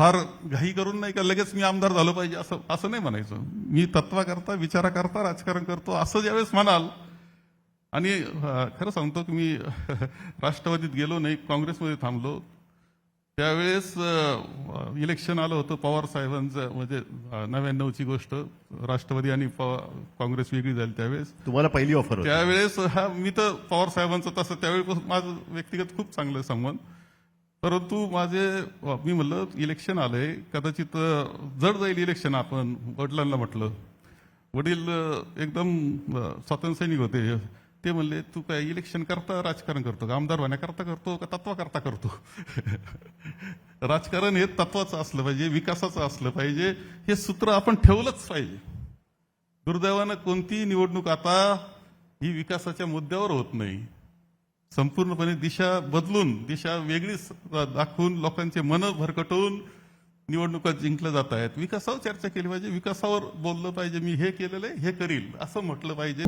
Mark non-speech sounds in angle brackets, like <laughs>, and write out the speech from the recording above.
फार घाई करून नाही का लगेच मी आमदार झालो पाहिजे असं असं नाही म्हणायचं. मी तत्वाकरता विचाराकरता राजकारण करतो असं ज्यावेळेस म्हणाल. आणि खरं सांगतो की मी <laughs> राष्ट्रवादीत गेलो नाही काँग्रेसमध्ये थांबलो. त्यावेळेस इलेक्शन आलं होतं पवार साहेबांचं म्हणजे नव्याण्णवची गोष्ट. राष्ट्रवादी आणि काँग्रेस वेगळी झाली त्यावेळेस. तुम्हाला पहिली ऑफर त्यावेळेस हा मी तर पवार साहेबांचं तसं त्यावेळेपासून माझं व्यक्तिगत खूप चांगलं संबंध. परंतु माझे मी म्हणलं इलेक्शन आलंय. कदाचित जड जाईल इलेक्शन आपण वडिलांना म्हटलं. वडील एकदम स्वातंत्र्यसैनिक होते. ते म्हणले तू काय इलेक्शन करता राजकारण करतो का? आमदार होण्याकरता करतो का तत्वाकरता करतो? <laughs> राजकारण हे तत्वाचं असलं पाहिजे विकासाचं असलं पाहिजे. हे सूत्र आपण ठेवलंच पाहिजे. दुर्दैवानं कोणतीही निवडणूक आता ही विकासाच्या मुद्द्यावर होत नाही. संपूर्णपणे दिशा बदलून दिशा वेगळीच दाखवून लोकांचे मन भरकटवून निवडणुका जिंकल्या जात आहेत. विकासावर चर्चा केली पाहिजे विकासावर बोललं पाहिजे मी हे केलेलं आहे हे करील असं म्हटलं पाहिजे.